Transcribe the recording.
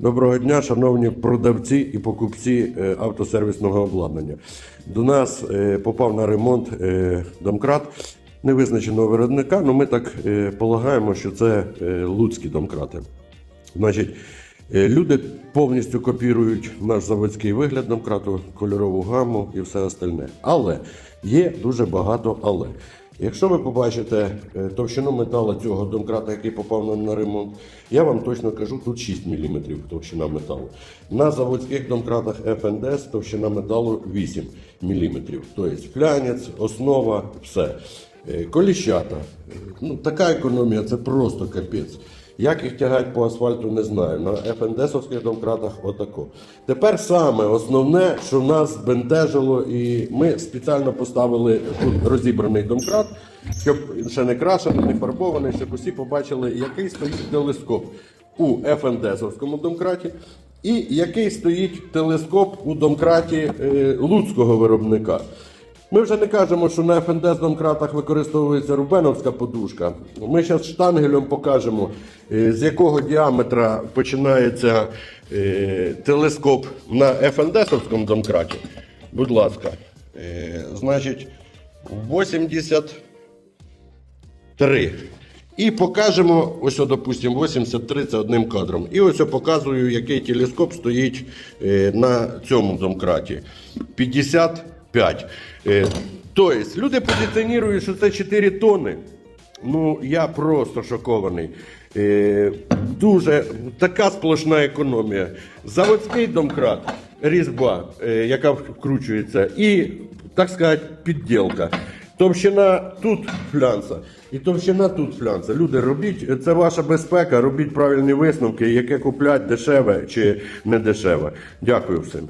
Доброго дня, шановні продавці і покупці е, автосервісного обладнання. До нас е, попав на ремонт е, домкрат невизначеного виробника, але ми так полагаємо, що це луцькі домкрати. Значить, люди повністю копірують наш заводський вигляд домкрату, кольорову гаму і все остальне. Але є дуже багато але. Якщо ви побачите е, товщину металу цього домкрата, який попав на ремонт, я вам точно кажу, тут 6 мм товщина металу. На заводських домкратах FNDS товщина металу 8 мм. Тобто флянець, основа, все. Е, Коліщата. Е, Ну, така економія це просто капець. Як їх тягати по асфальту, не знаю. На ФНДСовських домкратах отако. Тепер саме основне, що нас бентежило, і ми спеціально поставили тут розібраний домкрат, щоб ще не крашений, не фарбований, щоб усі побачили, який стоїть телескоп у ФНДСовському домкраті. І який стоїть телескоп у домкраті е, луцького виробника. Ми вже не кажемо, що на фндезном кратах використовується рубеновська подушка. Ми зараз штангелем покажемо, е, з якого діаметра починається е, телескоп на ФНДСовському домкраті. Будь ласка, е, значить 83. І покажемо, ось, допустимо, 83 це одним кадром. І ось я показую, який телескоп стоїть на цьому домкраті. 50. 5. Е, тобто, люди позиціонують, що це 4 тони. Ну, я просто шокований. Е, дуже така сплошна економія. Заводський домкрат, різьба, е, яка вкручується, і, так сказати, підділка. Товщина тут флянса, і товщина тут флянса. Люди, робіть, це ваша безпека, робіть правильні висновки, яке куплять дешеве чи не дешеве. Дякую всім.